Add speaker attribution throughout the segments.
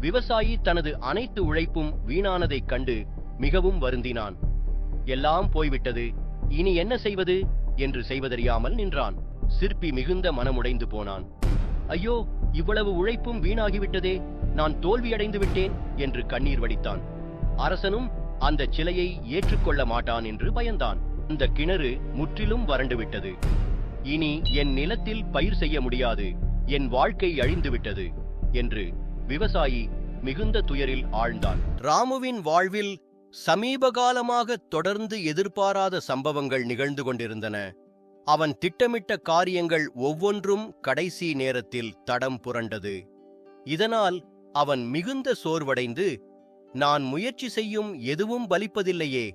Speaker 1: விவசாயி தனது அனைத்து உழைப்பும் வீணானதைக் கண்டு மிகவும் வருந்தினான். எல்லாம் போய்விட்டது. இனி என்ன செய்வது? என்று செய்வதறியாமல் நின்றான். சிற்பி மிகுந்த மனமுடைந்து போனான். ஐயோ இவ்வளவு உழைப்பும் வீணாகிவிட்டதே. நான் தோல்வியடைந்து விட்டேன் என்று கண்ணீர் வடித்தான். அரசனும் அந்த சிலையை ஏற்றுக்கொள்ள மாட்டான் என்று பயந்தான். அந்த கிணறு முற்றிலும் வறண்டு விட்டது. இனி என் நிலத்தில் பயிர் செய்ய முடியாது. என் வாழ்க்கை அழிந்து விட்டது என்று விவசாயி மிகுந்த துயரில் ஆழ்ந்தான். ராமுவின் வாழ்வில் சமீபகாலமாக தொடர்ந்து எதிர்பாராத சம்பவங்கள் நிகழ்ந்து கொண்டிருந்தன. அவன் திட்டமிட்ட காரியங்கள் ஒவ்வொன்றும் கடைசி நேரத்தில் தடம் புரண்டது. இதனால் அவன் மிகுந்த சோர்வடைந்து நான் முயற்சி செய்யும் எதுவும் பலிப்பதில்லையே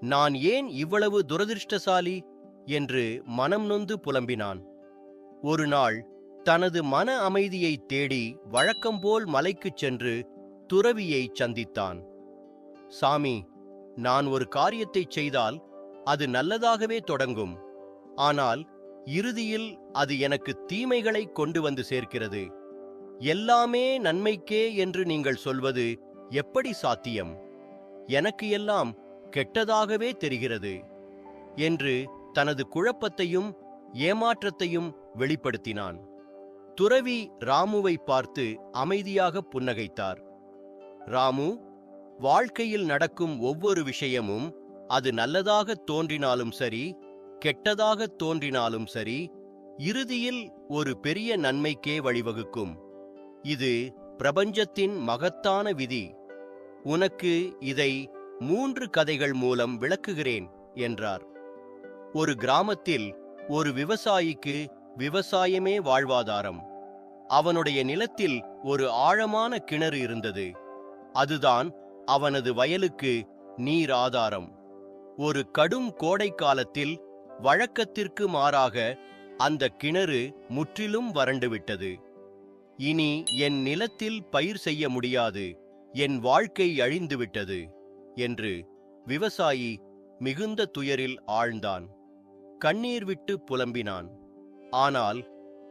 Speaker 1: நான் ஏன் இவ்வளவு துரதிருஷ்டசாலி? என்று மனம் நொந்து புலம்பினான். ஒரு நாள் தனது மன அமைதியை தேடி வழக்கம்போல் மலைக்குச் சென்று துறவியை சந்தித்தான். சாமி நான் ஒரு காரியத்தைச் செய்தால் அது நல்லதாகவே தொடங்கும். ஆனால் இறுதியில் அது எனக்கு தீமைகளை கொண்டு வந்து சேர்க்கிறது. எல்லாமே நன்மைக்கே என்று நீங்கள் சொல்வது எப்படி சாத்தியம்? எனக்கு எல்லாம் கெட்டதாகவே தெரிகிறது என்று தனது குழப்பத்தையும் ஏமாற்றத்தையும் வெளிப்படுத்தினான். துறவி ராமுவை பார்த்து அமைதியாக புன்னகைத்தார். ராமு வாழ்க்கையில் நடக்கும் ஒவ்வொரு விஷயமும் அது நல்லதாக தோன்றினாலும் சரி கெட்டதாக தோன்றினாலும் சரி இறுதியில் ஒரு பெரிய நன்மைக்கே வழிவகுக்கும். இது பிரபஞ்சத்தின் மகத்தான விதி. உனக்கு இதை மூன்று கதைகள் மூலம் விளக்குகிறேன் என்றார். ஒரு கிராமத்தில் ஒரு விவசாயிக்கு விவசாயமே வாழ்வாதாரம். அவனுடைய நிலத்தில் ஒரு ஆழமான கிணறு இருந்தது. அதுதான் அவனது வயலுக்கு நீர் ஆதாரம். ஒரு கடும் கோடை காலத்தில் வழக்கத்திற்கு மாறாக அந்த கிணறு முற்றிலும் வறண்டுவிட்டது இனி என் நிலத்தில் பயிர் செய்ய முடியாது. என் வாழ்க்கை அழிந்துவிட்டது என்று விவசாயி மிகுந்த துயரில் ஆழ்ந்தான். கண்ணீர் விட்டு புலம்பினான். ஆனால்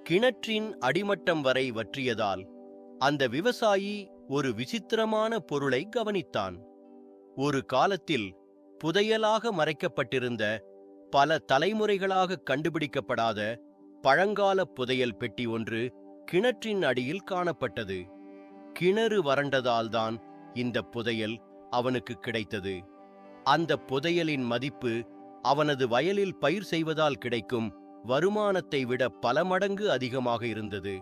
Speaker 1: கிணற்றின் அடிமட்டம் வரை வற்றியதால் அந்த விவசாயி ஒரு விசித்திரமான பொருளை கவனித்தான். ஒரு காலத்தில் புதையலாக மறைக்கப்பட்டிருந்த பல தலைமுறைகளாக கண்டுபிடிக்கப்படாத பழங்கால புதையல் பெட்டி ஒன்று கிணற்றின் அடியில் காணப்பட்டது. கிணறு வறண்டதால்தான் இந்த புதையல் அவனுக்கு கிடைத்தது. அந்த புதையலின் மதிப்பு அவனது வயலில் பயிர் செய்வதால் கிடைக்கும் வருமானத்தை விட பல மடங்கு அதிகமாக இருந்தது.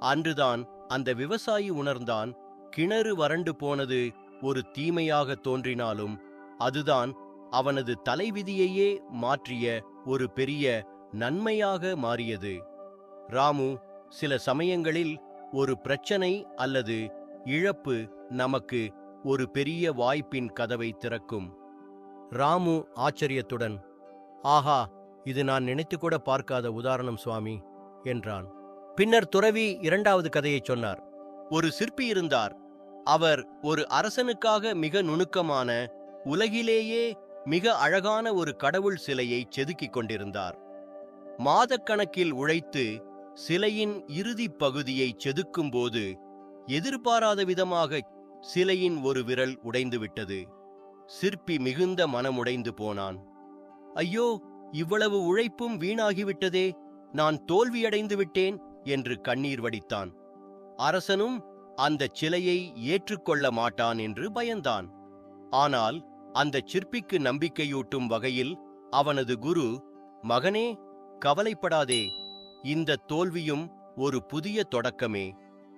Speaker 1: அன்றுதான் அந்த விவசாயி உணர்ந்தான் கிணறு வறண்டு போனது ஒரு தீமையாக தோன்றினாலும் அதுதான் அவனது தலைவிதியையே மாற்றிய ஒரு பெரிய நன்மையாக மாறியது. ராமு சில சமயங்களில் ஒரு பிரச்சனை அல்லது இழப்பு நமக்கு ஒரு பெரிய வாய்ப்பின் கதவை திறக்கும். ராமு ஆச்சரியத்துடன் ஆஹா இது நான் நினைத்துக்கூட பார்க்காத உதாரணம் சுவாமி என்றான். பின்னர் துறவி இரண்டாவது கதையை சொன்னார். ஒரு சிற்பி இருந்தார். அவர் ஒரு அரசனுக்காக மிக நுணுக்கமான உலகிலேயே மிக அழகான ஒரு கடவுள் சிலையை செதுக்கிக் கொண்டிருந்தார். மாதக்கணக்கில் உழைத்து சிலையின் இறுதிப் பகுதியை செதுக்கும்போது எதிர்பாராத விதமாக சிலையின் ஒரு விரல் உடைந்துவிட்டது சிற்பி மிகுந்த மனமுடைந்து போனான். ஐயோ இவ்வளவு உழைப்பும் வீணாகிவிட்டதே நான் தோல்வியடைந்து விட்டேன் என்று கண்ணீர் வடித்தான். அரசனும் அந்தச் சிலையை ஏற்றுக்கொள்ள மாட்டான் என்று பயந்தான். ஆனால் அந்தச் சிற்பிக்கு நம்பிக்கையூட்டும் வகையில் அவனது குரு மகனே கவலைப்படாதே இந்த தோல்வியும் ஒரு புதிய தொடக்கமே.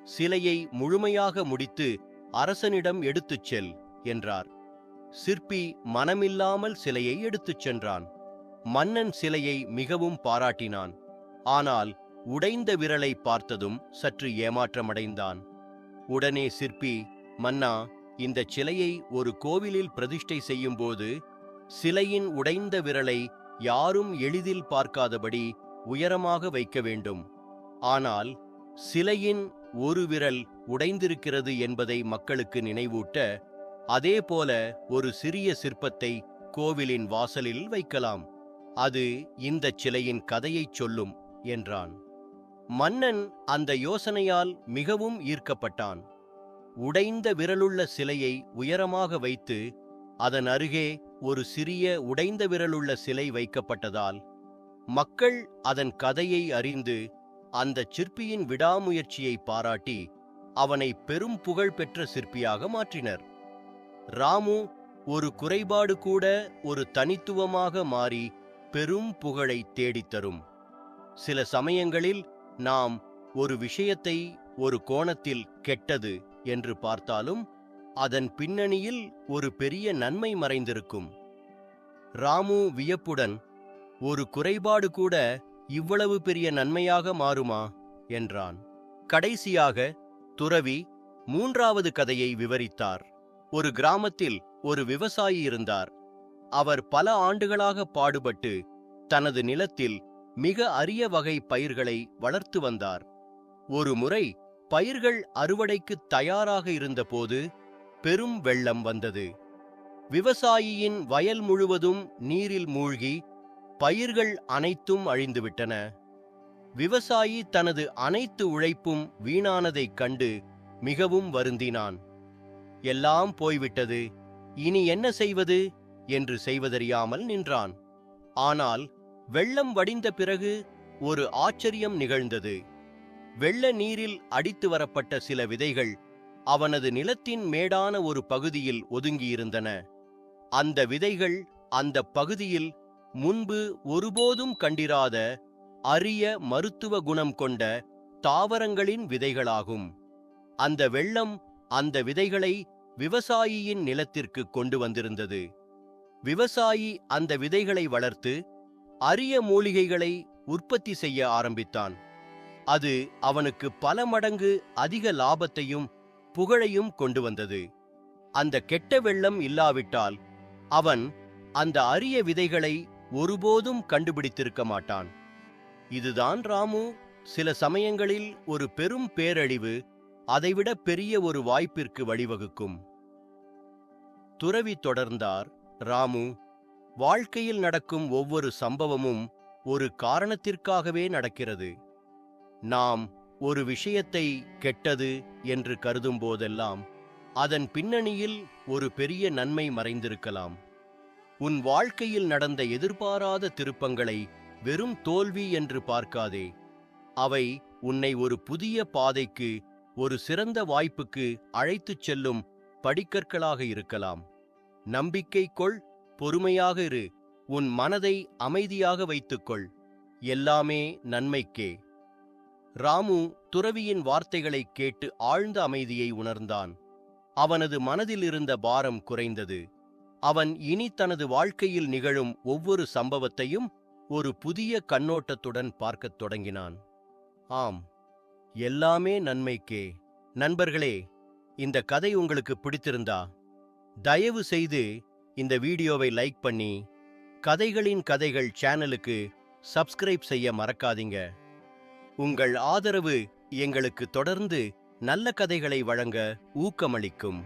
Speaker 1: சிலையை முழுமையாக முடித்து அரசனிடம் எடுத்துச் செல் என்றார். சிற்பி மனமில்லாமல் சிலையை எடுத்துச் சென்றான். மன்னன் சிலையை மிகவும் பாராட்டினான். ஆனால் உடைந்த விரலை பார்த்ததும் சற்று ஏமாற்றமடைந்தான். உடனே சிற்பி மன்னா இந்த சிலையை ஒரு கோவிலில் பிரதிஷ்டை செய்யும்போது சிலையின் உடைந்த விரலை யாரும் எளிதில் பார்க்காதபடி உயரமாக வைக்க வேண்டும். ஆனால் சிலையின் ஒரு விரல் உடைந்திருக்கிறது என்பதை மக்களுக்கு நினைவூட்ட அதேபோல ஒரு சிறிய சிற்பத்தை கோவிலின் வாசலில் வைக்கலாம். அது இந்தச் சிலையின் கதையைச் சொல்லும் என்றான். மன்னன் அந்த யோசனையால் மிகவும் ஈர்க்கப்பட்டான். உடைந்த விரலுள்ள சிலையை உயரமாக வைத்து அதன் அருகே ஒரு சிறிய உடைந்த விரலுள்ள சிலை வைக்கப்பட்டதால் மக்கள் அதன் கதையை அறிந்து அந்த சிற்பியின் விடாமுயற்சியை பாராட்டி அவனை பெரும் புகழ் பெற்ற சிற்பியாக மாற்றினர். ராமு ஒரு குறைபாடு கூட ஒரு தனித்துவமாக மாறி பெரும் புகழை தேடித் தரும் சில சமயங்களில் நாம் ஒரு விஷயத்தை ஒரு கோணத்தில் கெட்டது என்று பார்த்தாலும் அதன் பின்னணியில் ஒரு பெரிய நன்மை மறைந்திருக்கும். ராமு வியப்புடன் ஒரு குறைபாடு கூட இவ்வளவு பெரிய நன்மையாக மாறுமா? என்றான். கடைசியாக துறவி மூன்றாவது கதையை விவரித்தார். ஒரு கிராமத்தில் ஒரு விவசாயி இருந்தார். அவர் பல ஆண்டுகளாக பாடுபட்டு தனது நிலத்தில் மிக அரிய வகை பயிர்களை வளர்த்து வந்தார். ஒரு முறை பயிர்கள் அறுவடைக்கு தயாராக இருந்தபோது பெரும் வெள்ளம் வந்தது. விவசாயியின் வயல் முழுவதும் நீரில் மூழ்கி பயிர்கள் அனைத்தும் அழிந்துவிட்டன. விவசாயி தனது அனைத்து உழைப்பும் வீணானதைக் கண்டு மிகவும் வருந்தினான். எல்லாம் போய்விட்டது. இனி என்ன செய்வது? என்று செய்வதறியாமல் நின்றான். ஆனால் வெள்ளம் வடிந்த பிறகு ஒரு ஆச்சரியம் நிகழ்ந்தது. வெள்ள நீரில் அடித்து வரப்பட்ட சில விதைகள் அவனது நிலத்தின் மேடான ஒரு பகுதியில் ஒதுங்கியிருந்தன. அந்த விதைகள் அந்த பகுதியில் முன்பு ஒருபோதும் கண்டிராத அரிய மருத்துவ குணம் கொண்ட தாவரங்களின் விதைகளாகும். அந்த வெள்ளம் அந்த விதைகளை விவசாயியின் நிலத்திற்கு கொண்டு வந்திருந்தது. விவசாயி அந்த விதைகளை வளர்த்து அரிய மூலிகைகளை உற்பத்தி செய்ய ஆரம்பித்தான். அது அவனுக்கு பல மடங்கு அதிக லாபத்தையும் புகழையும் கொண்டு வந்தது. அந்த கெட்ட வெள்ளம் இல்லாவிட்டால் அவன் அந்த அரிய விதைகளை ஒருபோதும் கண்டுபிடித்திருக்க மாட்டான். இதுதான் ராமு சில சமயங்களில் ஒரு பெரும் பேரழிவு அதைவிட பெரிய ஒரு வாய்ப்பிற்கு வழிவகுக்கும். துறவி தொடர்ந்தார் ராமு வாழ்க்கையில் நடக்கும் ஒவ்வொரு சம்பவமும் ஒரு காரணத்திற்காகவே நடக்கிறது. நாம் ஒரு விஷயத்தை கெட்டது என்று கருதும் போதெல்லாம் அதன் பின்னணியில் ஒரு பெரிய நன்மை மறைந்திருக்கலாம். உன் வாழ்க்கையில் நடந்த எதிர்பாராத திருப்பங்களை வெறும் தோல்வி என்று பார்க்காதே. அவை உன்னை ஒரு புதிய பாதைக்கு ஒரு சிறந்த வாய்ப்புக்கு அழைத்துச் செல்லும் படிக்கற்களாக இருக்கலாம். நம்பிக்கை கொள் பொறுமையாக இரு. உன் மனதை அமைதியாக வைத்துக்கொள். எல்லாமே நன்மைக்கே. ராமு துறவியின் வார்த்தைகளைக் கேட்டு ஆழ்ந்த அமைதியை உணர்ந்தான். அவனது மனதில் இருந்த பாரம் குறைந்தது. அவன் இனி தனது வாழ்க்கையில் நிகழும் ஒவ்வொரு சம்பவத்தையும் ஒரு புதிய கண்ணோட்டத்துடன் பார்க்கத் தொடங்கினான். ஆம் எல்லாமே நன்மைக்கே. நண்பர்களே இந்த கதை உங்களுக்கு பிடித்திருந்தா தயவு செய்து இந்த வீடியோவை லைக் பண்ணி கதைகளின் கதைகள் சேனலுக்கு சப்ஸ்கிரைப் செய்ய மறக்காதீங்க. உங்கள் ஆதரவு எங்களுக்கு தொடர்ந்து நல்ல கதைகளை வழங்க ஊக்கமளிக்கும்.